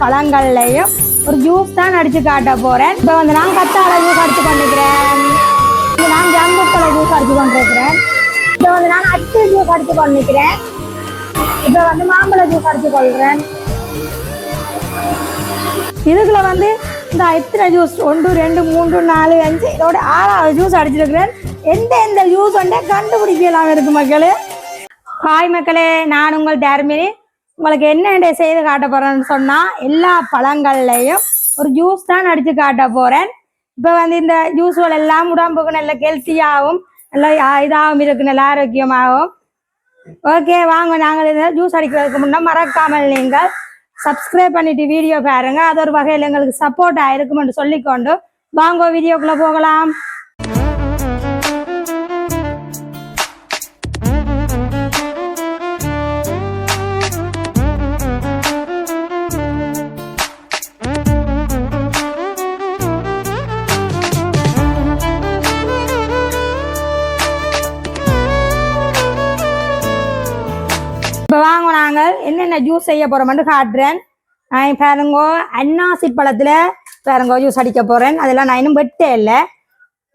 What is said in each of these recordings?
பழங்கள்லையும் ஒரு ஜூஸ் தான் அடிச்சு காட்ட போறேன். இப்போ வந்து நான் கத்தாழை ஜூஸ் அடிச்சு கொண்டிருக்கிறேன். இப்போ நான் ஜம்புக்களை ஜூஸ் அடிச்சு கொண்டிருக்கிறேன். இப்போ வந்து நான் அச்சு ஜூஸ் அடிச்சு கொண்டிருக்கிறேன். இப்போ வந்து மாம்பழ ஜூஸ் அடிச்சு கொள்கிறேன் இதுக்குள்ள வந்து இந்த எத்தனை ஜூஸ் ஒன்று ரெண்டு மூன்று நாலு அஞ்சு இதோட ஆறாவது ஜூஸ் அடிச்சிருக்கிறேன். எந்த எந்த ஜூஸ் வந்து கண்டுபிடிக்கலாம் இருக்கு மக்களே. ஹாய் மக்களே நான் உங்கள் தர்மினி உங்களுக்கு என்ன செய்து காட்ட போறேன்னு சொன்னா எல்லா பழங்கள்லையும் ஒரு ஜூஸ் தான் அடிச்சு காட்ட போறேன். இப்போ வந்து இந்த ஜூஸ்கள் எல்லாம் உடம்புக்கு நல்ல ஹெல்த்தியாகவும் நல்ல இதாகவும் இருக்கு நல்ல ஆரோக்கியமாகவும். ஓகே வாங்க நாங்கள் இந்த ஜூஸ் அடிக்கிறதுக்கு முன்னே மறக்காமல் நீங்கள் சப்ஸ்கிரைப் பண்ணிட்டு வீடியோ பாருங்க. அது ஒரு வகையில் எங்களுக்கு சப்போர்ட் ஆயிருக்கும்னு சொல்லிக்கொண்டு வாங்க வீடியோக்குள்ள போகலாம். ஜூஸ் செய்ய போறோம்னு காட்டுறேன். நான் பாருங்கோ அன்னாசி பழத்துல பாருங்கோ ஜூஸ் அடிக்க போறேன். அதெல்லாம் நான் இன்னும் வெட்டே இல்லை.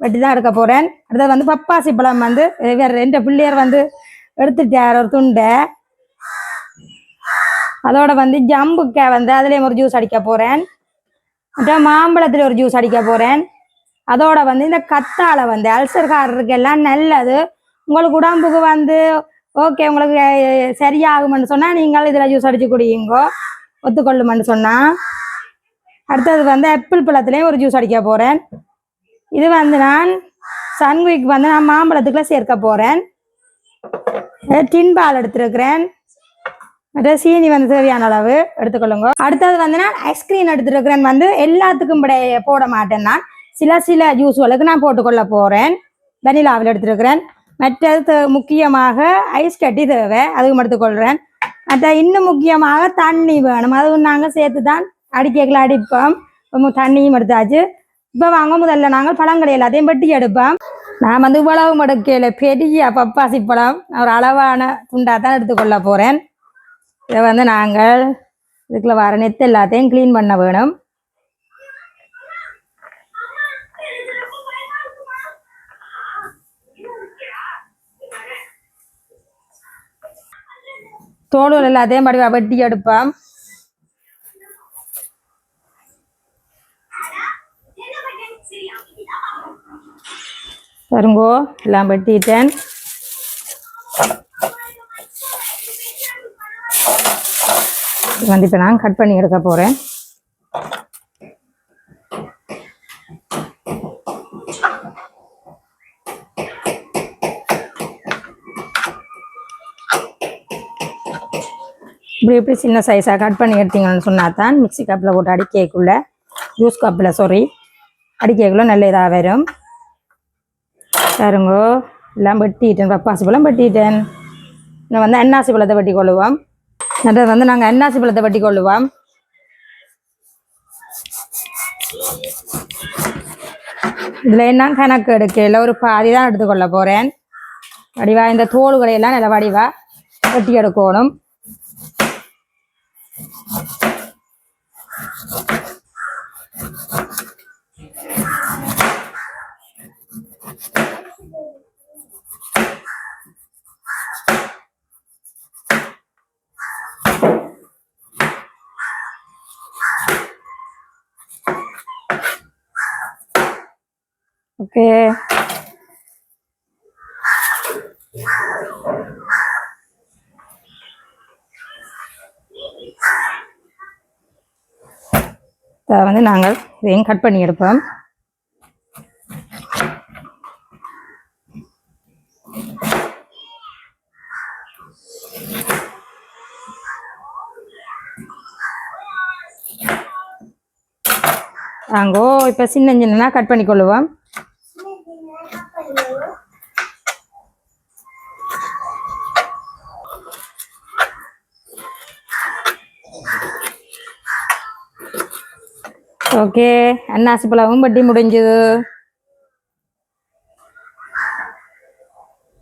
வெட்டி தான் எடுக்க போறேன். அடுத்தது வந்து பப்பாசி பழம் வந்து வேற ரெண்டு பிள்ளையர் வந்து எடுத்துட்டார் ஒரு துண்டை. அதோட வந்து ஜம்புக்கை வந்து அதுலேயும் ஒரு ஜூஸ் அடிக்க போறேன். அப்புறம் மாம்பழத்துல ஒரு ஜூஸ் அடிக்க போறேன். அதோட வந்து இந்த கத்தாழை வந்து அல்சர்காரருக்கு எல்லாம் நல்லது. உங்களுக்கு உடம்புக்கு வந்து ஓகே உங்களுக்கு அஹ், சரியாகும்னு சொன்னா நீங்கள் இதுல ஜூஸ் அடிச்சு குடியுங்கோ. ஒத்துக்கொள்ளுமென்னு சொன்னா. அடுத்தது வந்து ஆப்பிள் பழத்துலேயும் ஒரு ஜூஸ் அடிக்க போறேன். இது வந்து நான் சன்வீக் வந்து நான் மாம்பழத்துக்குள்ள சேர்க்க போறேன். டின் பால் எடுத்திருக்கிறேன். மற்ற சீனி வந்து தேவையான அளவு எடுத்துக்கொள்ளுங்க. அடுத்தது வந்து நான் ஐஸ்கிரீம் எடுத்துருக்கிறேன் வந்து எல்லாத்துக்கும் போட மாட்டேன் நான். சில சில ஜூஸ்களுக்கு நான் போட்டுக்கொள்ள போறேன். வெனிலாவில் எடுத்துருக்கிறேன். மற்றது முக்கியமாக ஐஸ் கட்டி தேவை அதுவும் எடுத்துக்கொள்கிறேன் மற்ற இன்னும் முக்கியமாக தண்ணி வேணும். அதுவும் நாங்கள் சேர்த்து தான் அடிக்கல அடிப்போம் தண்ணியும் எடுத்தாச்சு. இப்போ வாங்க முதல்ல நாங்கள் பழங்கள் எல்லாத்தையும் வெட்டி எடுப்போம். நான் வந்து இவ்வளவு எடுக்கல. பெரிய பப்பாசி பழம். ஒரு அளவான துண்டாக தான் எடுத்துக்கொள்ள போகிறேன் இதை வந்து நாங்கள் இதுக்குள்ள வர நெத்து எல்லாத்தையும் க்ளீன் பண்ண வேணும். தோலூர் இல்லை அதே மாதிரி வெட்டி எடுப்பான் பாருங்கோ எல்லாம் வெட்டிட்டேன். வந்து இப்போ நான் கட் பண்ணி எடுக்க போகிறேன் இப்படி இப்படி சின்ன சைஸாக கட் பண்ணி எடுத்தீங்கன்னு சொன்னால் தான் மிக்சி கப்பில் போட்டு அடிக்கக்குள்ள ஜூஸ் கப்பில் சாரி அடிக்கக்குள்ள நல்ல இதாக வரும். பாருங்கோ எல்லாம் வெட்டிட்டேன். பப்பாசி பழம் வெட்டிட்டேன். நான் வந்து அன்னாசி பழத்தை வெட்டி கொள்ளுவோம். அடுத்தது வந்து நாங்கள் அன்னாசி பழத்தை வெட்டி கொள்ளுவோம். இதில் என்ன கணக்கு எடுக்கல ஒரு பாதி தான் எடுத்துக்கொள்ள போகிறேன் வடிவா இந்த தோல்களையெல்லாம் நல்ல வடிவா வெட்டி எடுக்கணும். ஓகே இதை வந்து நாங்கள் இதையும் கட் பண்ணி எடுப்போம். நாங்கோ இப்போ சின்ன சின்னனா கட் பண்ணி கொள்ளுவோம் ஓகே. அன்னாசி பழமும் பட்டி முடிஞ்சது.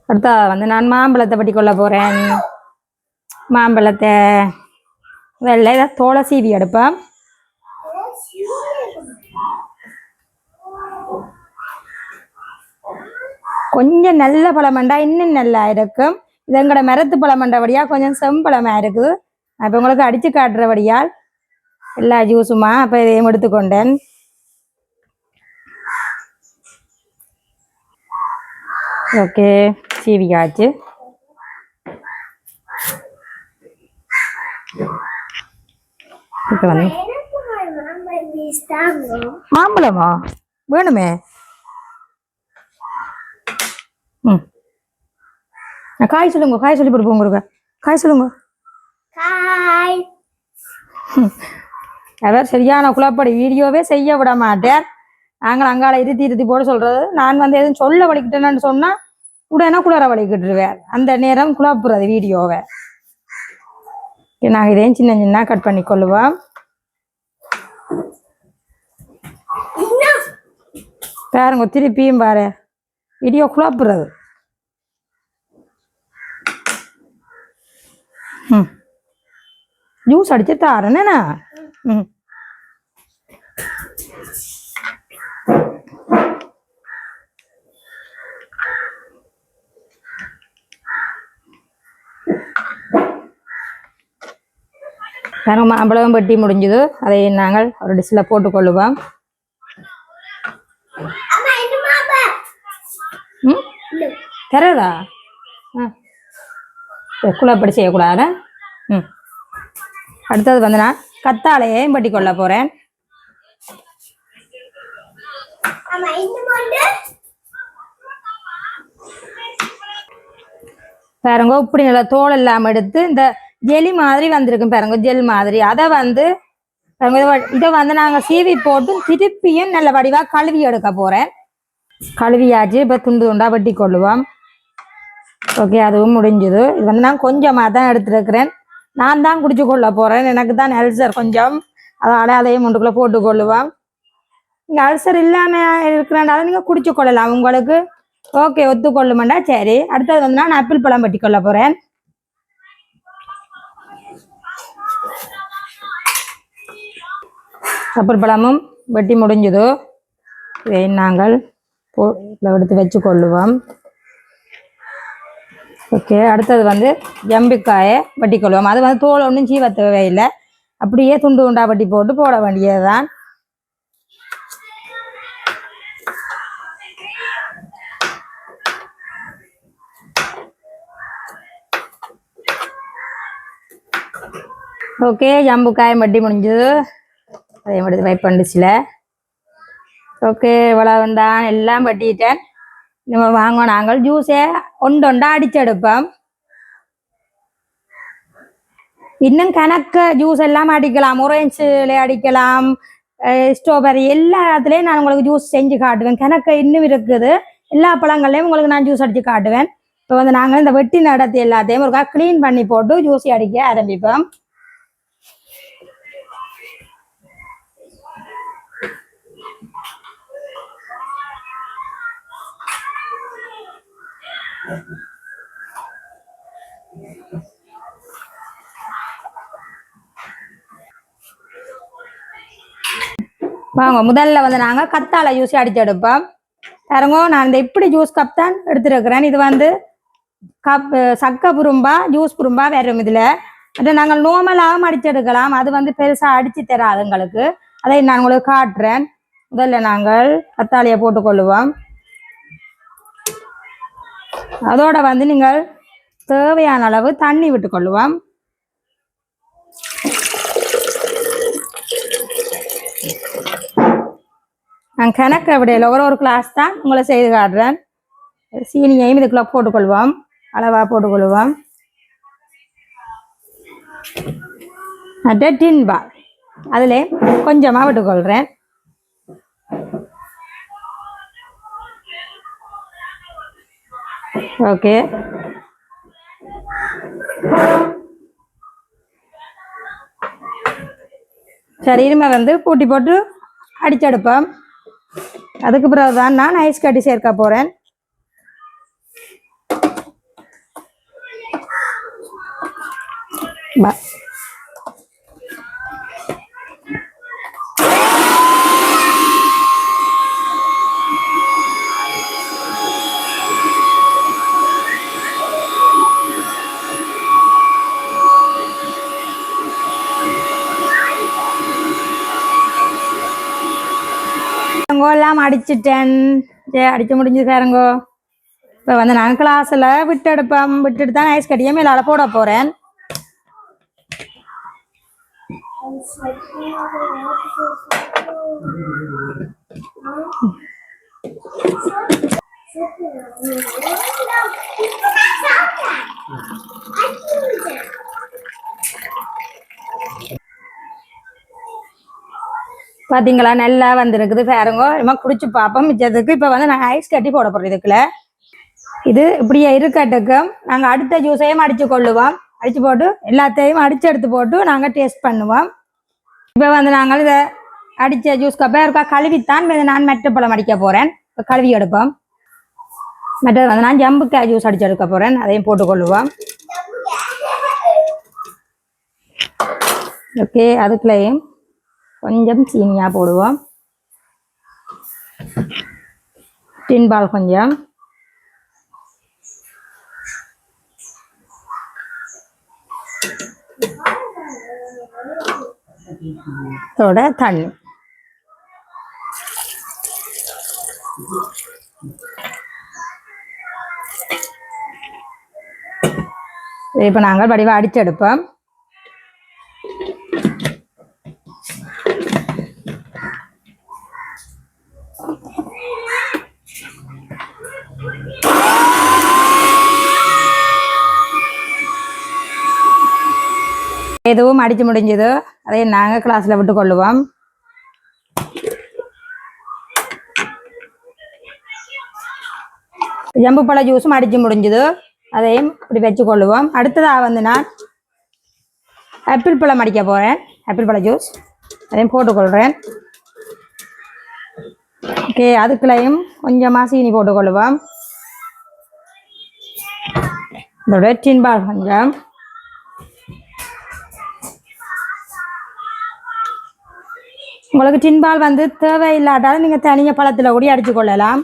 அடுத்தா வந்து நான் மாம்பழத்தை பட்டி கொள்ள போகிறேன் மாம்பழத்தை. முதல்ல ஏதாவது தோலை சீவி எடுப்பேன் கொஞ்சம் நல்ல பழமண்டா இன்னும் நல்லா இருக்கும். இது எங்களோட மரத்து பழமண்டபடியா கொஞ்சம் செம்பழமாக இருக்குது. இப்போ உங்களுக்கு அடித்து காட்டுறபடியால் எல்லா ஜூஸுமா? அப்போ இதையும் எடுத்துக்கொண்டேன்? ஓகே சீவிக்காச்சு இப்போ வந்து மாம்பழமா? வேணுமே? ம். காய் சொல்லுங்க காய் சொல்லி போட்டு போங்க காய் சொல்லுங்க. ஹாய் அவர் சரியான குழப்படி வீடியோவே செய்ய விட மாட்டேன். நாங்கள் அங்கால இருத்தி இருத்தி போட சொல்றது. நான் வந்து எதுவும் சொல்ல வலிக்கிட்டேன்னு சொன்னா உடனே குளற வலிக்கிட்டுருவேன். அந்த நேரம் குழப்புறது வீடியோவை. நாங்கள் இதையும் சின்ன சின்ன கட் பண்ணி கொள்ளுவோம். பாருங்க திருப்பியும் பாரு. வீடியோ குழப்புறது. அடிச்சு தாரேண்ணா ம். பாருங்க மாம்பழம் வெட்டி முடிஞ்சது. அதை நாங்கள் ஒரு டிஷ்ஷில் போட்டுக்கொள்ளுவோம் தரதா? ஆ. குழப்படி செய்யக்கூடாது. ம். அடுத்தது வந்து நான் கத்தாழையையும் வெட்டி கொள்ள போகிறேன் பாருங்க இப்படி நல்லா தோல் இல்லாமல் எடுத்து இந்த ஜெலி மாதிரி வந்திருக்கும் பாருங்க ஜெல் மாதிரி. அதை வந்து இதை வந்து நாங்கள் சீவி போட்டு திருப்பியும் நல்ல வடிவாக கழுவி எடுக்க போகிறேன் கழுவியாச்சு இப்போ துண்டு துண்டா வெட்டி கொள்ளுவோம் ஓகே அதுவும் முடிஞ்சுது. இது வந்து நான் கொஞ்சமாக தான் எடுத்துருக்கிறேன். நான் தான் குடிச்சு கொள்ள போகிறேன் எனக்கு தான் அல்சர் கொஞ்சம் அதனால அதையும் முண்டுக்குள்ளே போட்டு கொள்ளுவோம் இங்கே அல்சர் இல்லாமல் இருக்கிறனால நீங்கள் குடிச்சு கொள்ளலாம் உங்களுக்கு. ஓகே ஒத்துக்கொள்ளுமாண்டா சரி. அடுத்தது வந்து நான் ஆப்பிள் பழம் பட்டி கொள்ள போகிறேன் ஆப்பிள் பழமும் வெட்டி முடிஞ்சது. இதை நாங்கள் போ எடுத்து வச்சு கொள்ளுவோம். ஓகே அடுத்தது வந்து ஜம்பிக்காயை வட்டி கொள்வோம். அது வந்து தோல் ஒன்றும் சீவ தேவையில்லை அப்படியே துண்டு துண்டா வட்டி போட்டு போட வேண்டியதுதான். ஓகே ஜம்புக்காயம் வட்டி முடிஞ்சது. அதே மாதிரி வைப் பண்ணிச்சுல ஓகே இவ்வளவு தான் எல்லாம் வட்டிட்டேன். நம்ம வாங்க நாங்கள் ஜூஸே ஒன்று ஒன்றா அடிச்செடுப்போம் இன்னும் கணக்கு ஜூஸ் எல்லாம் அடிக்கலாம் ஒரேஞ்சில் அடிக்கலாம் ஸ்ட்ராபெரி எல்லாத்துலேயும் நான் உங்களுக்கு ஜூஸ் செஞ்சு காட்டுவேன் கணக்கு இன்னும் இருக்குது எல்லா பழங்கள்லையும் உங்களுக்கு நான் ஜூஸ் அடித்து காட்டுவேன் இப்போ வந்து நாங்கள் இந்த வெட்டி நடத்தி எல்லாத்தையும் ஒருக்கா க்ளீன் பண்ணி போட்டு ஜூஸ் அடிக்க ஆரம்பிப்போம் வாங்க முதல்ல வந்து நாங்கள் கத்தாழை ஜூஸ் அடிச்சு எடுப்போம். பாருங்க நான் இந்த இப்படி ஜூஸ் கப் தான் எடுத்துருக்கிறேன். இது வந்து கப் சக்க புரும்பா ஜூஸ் புரும்பா வரும் இதில். நாங்கள் நோமலாகவும் அடிச்சு எடுக்கலாம். அது வந்து பெருசாக அடிச்சு தராது எங்களுக்கு. அதை நான் உங்களுக்கு காட்டுறேன். முதல்ல நாங்கள் கத்தாழையை போட்டுக்கொள்ளுவோம். அதோட வந்து நீங்கள் தேவையான அளவு தண்ணி விட்டுக்கொள்ளுவோம் நான் கணக்கு விடையில் ஒரு ஒரு கிளாஸ் தான் உங்களை செய்து காட்டுறேன். சீனியையும் இதுக்குள்ள போட்டுக்கொள்வோம் அளவாக போட்டுக்கொள்வோம் மற்ற டின் பால் அதில் கொஞ்சமாக விட்டுக்கொள்கிறேன் ஓகே. சரி வந்து பூட்டி போட்டு அடிச்செடுப்போம் அதுக்கு பிறகு தான் நான் ஐஸ் கட்டி சேர்க்க போகிறேன் பேரங்கோ எல்லாம் அடிச்சிட்டேன். சரி அடிச்சு முடிஞ்சு பேரங்கோ. இப்போ வந்து நான் கிளாஸில் விட்டு எடுப்பேன் விட்டுட்டு தான் ஐஸ் கட்டியே மேலால போட போகிறேன் பார்த்தீங்களா நல்லா வந்திருக்குது. பேருங்கோ இனிமே குடிச்சு பார்ப்போம் மிச்சத்துக்கு இப்போ வந்து நாங்கள் ஐஸ் கட்டி போட போகிறோம் இதுக்குள்ள. இது இப்படியே இருக்கட்டுக்கும் நாங்கள் அடுத்த ஜூஸையும் அடித்து கொள்ளுவோம். அடித்து போட்டு எல்லாத்தையும் அடித்து எடுத்து போட்டு நாங்கள் டேஸ்ட் பண்ணுவோம். இப்போ வந்து நாங்கள் இதை அடித்த ஜூஸ் கப்பே இருக்கா கழுவித்தான். நான் மெட்ட பழம் அடிக்க போகிறேன் இப்போ கழுவி எடுப்போம். மற்றது வந்து நான் ஜம்புக்காய் ஜூஸ் அடிச்சு எடுக்க போகிறேன் அதையும் போட்டுக்கொள்ளுவோம் ஓகே அதுக்குள்ளேயும் கொஞ்சம் சீனியா போடுவோம். டின்பால் கொஞ்சம். தோட தண்ணி. இப்போ நாங்கள் வடிவா அடிச்செடுப்போம். எதுவும் அடிச்சு முடிஞ்சது அதை நாங்கள் கிளாஸில் விட்டு கொள்ளுவோம். ஜம்பு பழ ஜூஸும் அடிச்சு முடிஞ்சது. அதையும் இப்படி வச்சு கொள்ளுவோம். அடுத்ததாக வந்து நான் ஆப்பிள் பழம் அடிக்க போகிறேன் ஆப்பிள் பழ ஜூஸ் அதையும் போட்டுக்கொள்கிறேன் ஓகே அதுக்குள்ளையும் கொஞ்சமாக சீனி போட்டுக்கொள்ளுவோம் இதோட டின்பால் கொஞ்சம். உங்களுக்கு டின்பால் வந்து தேவையில்லாட்டாலும் நீங்கள் தனியாக பழத்தில் கூட அடிச்சு கொள்ளலாம்.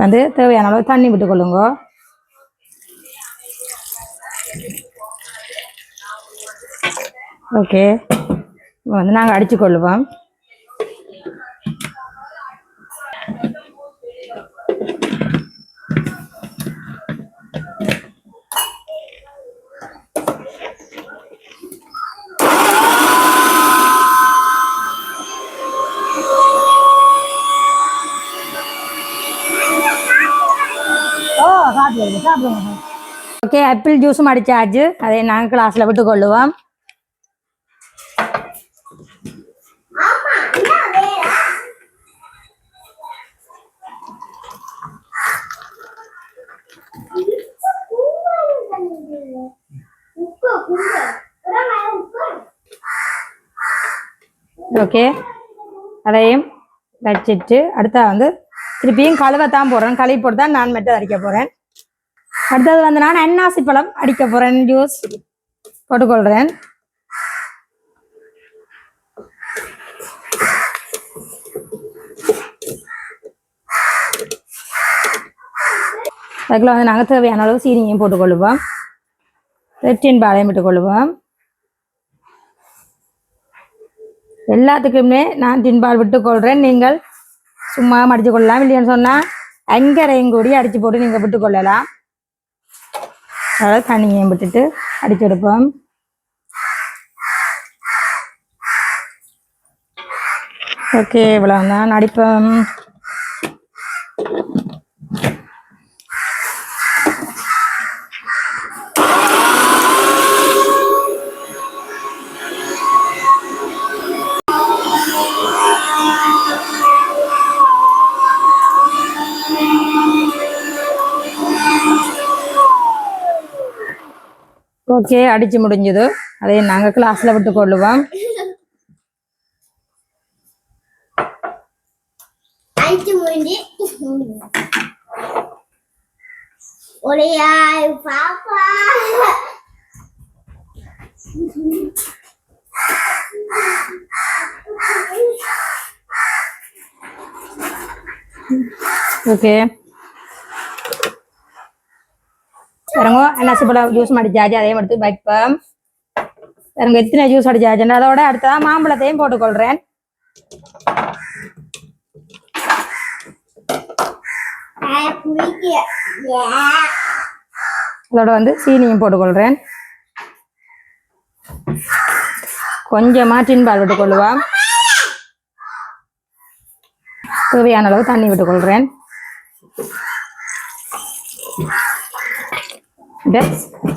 வந்து தேவையான அளவு தண்ணி விட்டு கொள்ளுங்க. ஓகே. வந்து நாங்கள் அடிச்சு கொள்ளுவோம். ஓகே ஆப்பிள் ஜூஸும் அடிச்சாச்சு அதை நாங்கள் கிளாஸ்ல விட்டு கொள்ளுவோம் ஓகே அதையும் வச்சுட்டு அடுத்தா வந்து திருப்பியும் கழுவத்தான் போடுறேன் கழுவி போட்டு தான் நான் மெட்டை அரைக்க போகிறேன் அடுத்தது வந்து நான் அன்னாசி பழம் அடிக்க போகிறேன் ஜூஸ் போட்டுக்கொள்கிறேன் அதுக்குள்ள வந்து நாங்கள் தேவையான அளவு சீனியையும் போட்டுக்கொள்ளுவோம் வெற்றின் பாலையும் விட்டுக்கொள்ளுவோம் எல்லாத்துக்குமே நான் டின்பால் விட்டுக்கொள்கிறேன் நீங்கள் சும்மா மடித்து கொள்ளலாம் இல்லைன்னு சொன்னால் அங்கரையும் கூடி அடித்து போட்டு நீங்கள் விட்டுக்கொள்ளலாம். அதாவது தண்ணியையும் விட்டுட்டு அடிச்செடுப்போம் ஓகே இவ்வளோதான் அடிப்போம். ஓகே அடிச்சு முடிஞ்சது. அதை நாங்கள் கிளாஸில் விட்டு கொள்ளுவோம். அடிச்சு முடிஞ்சு. பாப்பா. ஓகே இறங்கோ அன்னாசி பழம் ஜூஸ் ஜாஜி அதையும் எடுத்து வைப்போம். எனக்கு எத்தனை ஜூஸ் அடிச்சாச்சுன்னா அதோட அடுத்ததான் மாம்பழத்தையும் போட்டுக்கொள்றேன். அதோட வந்து சீனியும் போட்டுக்கொள்றேன். கொஞ்சமா டின்பால் விட்டுக் விட்டுக்கொள்ளுவோம். தேவையான அளவு தண்ணி விட்டுக்கொள்றேன்.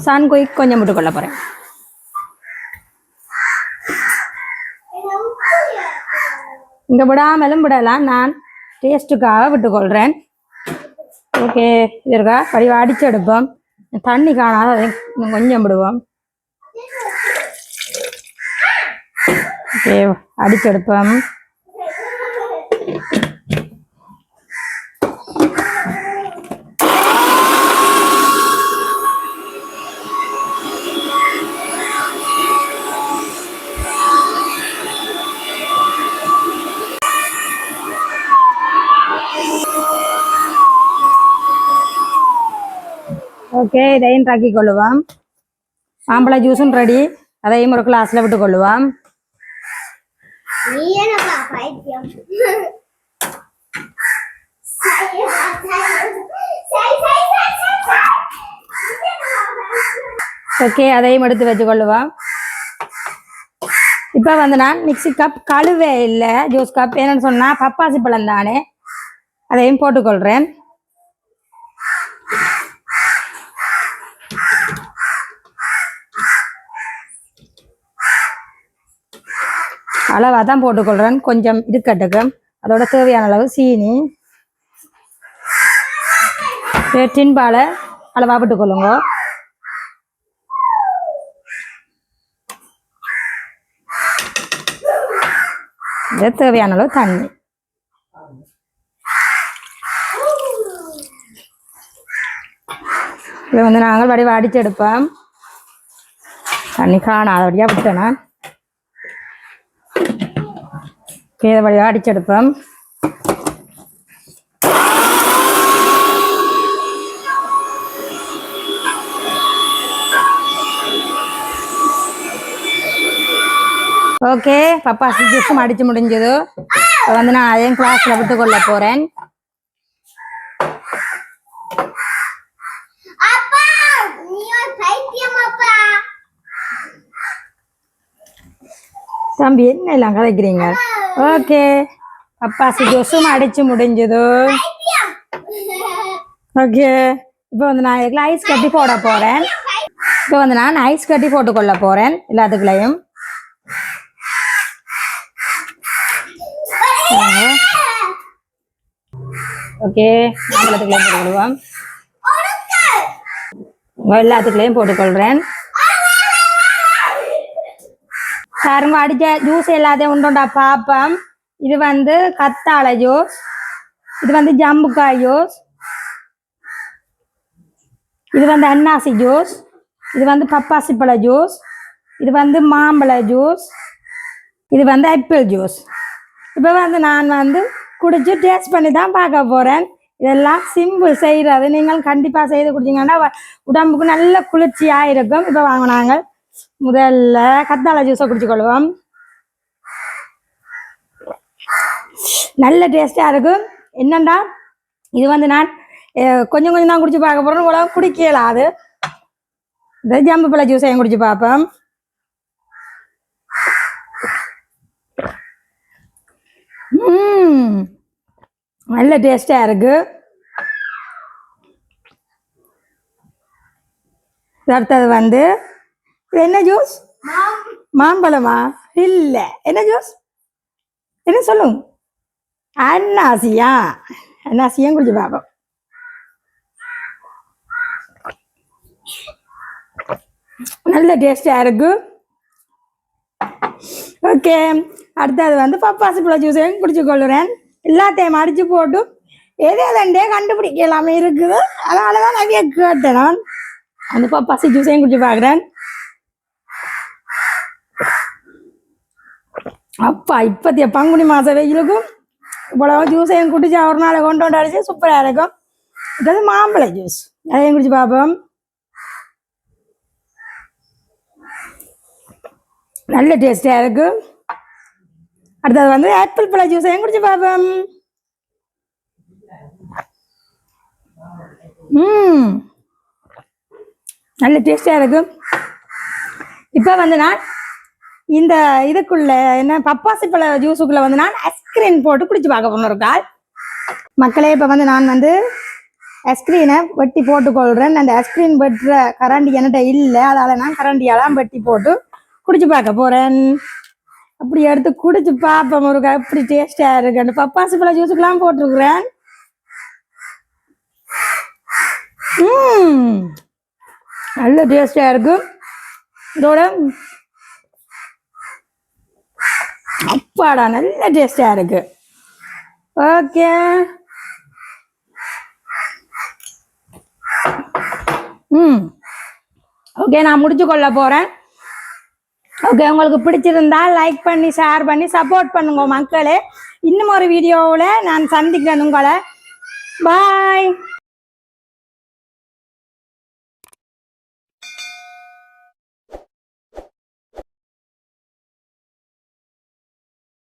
சன் குயிக் கொஞ்சம் விட்டுக்கொள்ள போகிறேன் இங்கே விடாமலும் விடலாம். நான் டேஸ்ட்டுக்காக விட்டுக்கொள்கிறேன் ஓகே இருக்கா? படி அடிச்சு எடுப்போம். தண்ணி காணாத அதை கொஞ்சம் விடுவோம். ஓகே அடித்து எடுப்போம். ஓகே இதையும் தாக்கி கொள்ளுவோம் மாம்பழ ஜூஸும் ரெடி அதையும் ஒரு கிளாஸ்ல விட்டு கொள்ளுவோம். ஓகே அதையும் எடுத்து வச்சு கொள்ளுவோம் இப்போ வந்து நான் மிக்ஸி கப் கழுவே இல்லை ஜூஸ் கப் என்னன்னு சொன்னால் பப்பாசி பழம் தானே அதையும் போட்டுக்கொள்கிறேன் அளவாக தான் போட்டுக்கொள்கிறேன் கொஞ்சம் இருக்கட்டுக்கு. அதோட தேவையான அளவு சீனி. டின்பாலை அளவாக போட்டுக்கொள்ளுங்க. இது தேவையான அளவு தண்ணி. இதை வந்து நாங்கள் வடிவ அடிச்செடுப்போம் தண்ணி காணாதபடியாக விட்டேன் நான் இதை வடிவ அடிச்செடுப்போம். ஓகே பப்பா சிஜிஸும் அடித்து முடிஞ்சது. வந்து நான் அதையும் கிளாஸில் விட்டு கொள்ள போறேன். அப்பா நீ பைத்தியம் அப்பா. தம்பி என்ன எல்லாம் கதைக்கிறீங்க? ஓகே. அப்பா ஜொசும் அடிச்சு முடிஞ்சது. ஓகே. இப்போ வந்து நான் இதுல ஐஸ் கட்டி போட போறேன். இப்போ வந்து நான் ஐஸ் கட்டி போட்டுக்கொள்ள போறேன் எல்லாத்துக்குள்ளேயும். ஓகே. மாம்பழத்துக்குள்ளேயும் போட்டுக்கொள்வோம். உங்க எல்லாத்துக்குள்ளேயும் போட்டுக்கொள்றேன். பாருங்க அடிச்ச ஜூஸ் எல்லாத்தையும் உண்டுண்டா பாப்பம். இது வந்து கத்தாழை ஜூஸ் இது வந்து ஜம்புக்காய் ஜூஸ் இது வந்து அன்னாசி ஜூஸ் இது வந்து பப்பாசி பழ ஜூஸ் இது வந்து மாம்பழ ஜூஸ் இது வந்து ஆப்பிள் ஜூஸ் இப்போ வந்து நான் வந்து குடிச்சு டேஸ்ட் பண்ணி தான் பார்க்க போகிறேன் இதெல்லாம் சிம்பிள் செய்கிறது நீங்கள் கண்டிப்பாக செய்து குடிச்சிங்கன்னா வ- உடம்புக்கு நல்ல குளிர்ச்சியாக இருக்கும். இப்போ வாங்கினாங்க முதல்ல கத்தாழை ஜூஸை குடிச்சுக்கொள்வோம். நல்ல டேஸ்டாக இருக்கும் என்னண்டா? இது வந்து நான் கொஞ்சம் கொஞ்சம் தான் குடிச்சு பார்க்க போகிறேன் உலகம் குடிக்கலாம் அது இந்த ஜம்பு பழ ஜூஸையும் குடிச்சு பார்ப்போம். நல்ல டேஸ்டாக இருக்கு. அடுத்தது வந்து என்ன ஜூஸ்? மாம்பழமா? இல்லை. என்ன ஜூஸ்? என்ன சொல்லுங்க அன்னாசியா? அன்னாசியும் குடிச்சு பார்ப்போம் நல்ல டேஸ்டாக இருக்கு. ஓகே. அடுத்தது வந்து பப்பாசி பழ ஜூஸையும் குடிச்சு கொள்ளுறேன். எல்லாத்தையும் அடிச்சு போட்டு எது எதண்டே கண்டுபிடிக்கலாமே இருக்குது. அதனால தான் நிறைய கேட்டேன் நான். அந்த பப்பாசி ஜூஸையும் குடிச்சு பார்க்குறேன். அப்பா இப்பத்திய பங்குனி மாத வெயிலுக்கும் இவ்வளவு ஜூஸையும் குடிச்சு ஒரு நாளை கொண்டு வந்து அடிச்சு சூப்பராக இருக்கும். இது மாம்பழ ஜூஸ் அதையும் குடிச்சு பார்ப்போம். நல்ல டேஸ்டாக இருக்கு. அடுத்தது வந்து ஆப்பிள் பழ ஜூஸையும் குடிச்சு பார்ப்போம். ம் நல்ல டேஸ்டாக இருக்கும் இப்போ வந்து நான் இந்த இதுக்குள்ள என்ன பப்பாசி பழ ஜூஸுக்குள்ள வந்து நான் ஐஸ்கிரீம் போட்டு குடிச்சு பார்க்க போன இருக்கா? மக்களே இப்போ வந்து நான் வந்து ஐஸ்கிரீனை வெட்டி போட்டுக்கொள்கிறேன் அந்த ஐஸ்கிரீம் வெட்டுற கரண்டி என்கிட்ட இல்லை. அதால் நான் கரண்டியெல்லாம் வெட்டி போட்டு குடிச்சு பார்க்க போகிறேன் அப்படி எடுத்து குடிச்சு பார்ப்பேன் முருகா. எப்படி டேஸ்டாக இருக்குன்னு பப்பாசி பழ ஜூஸுக்கெல்லாம் போட்டிருக்கிறேன். நல்ல டேஸ்டாக இருக்கு. இதோட அப்பாடா நல்ல டேஸ்டாக இருக்கு. ஓகே ம். ஓகே நான் முடிச்சு கொள்ள போகிறேன் ஓகே உங்களுக்கு பிடிச்சிருந்தா லைக் பண்ணி ஷேர் பண்ணி சப்போர்ட் பண்ணுங்க மக்களே. இன்னும் ஒரு வீடியோவில் நான் சந்திக்கிறேன் உங்களை. பாய்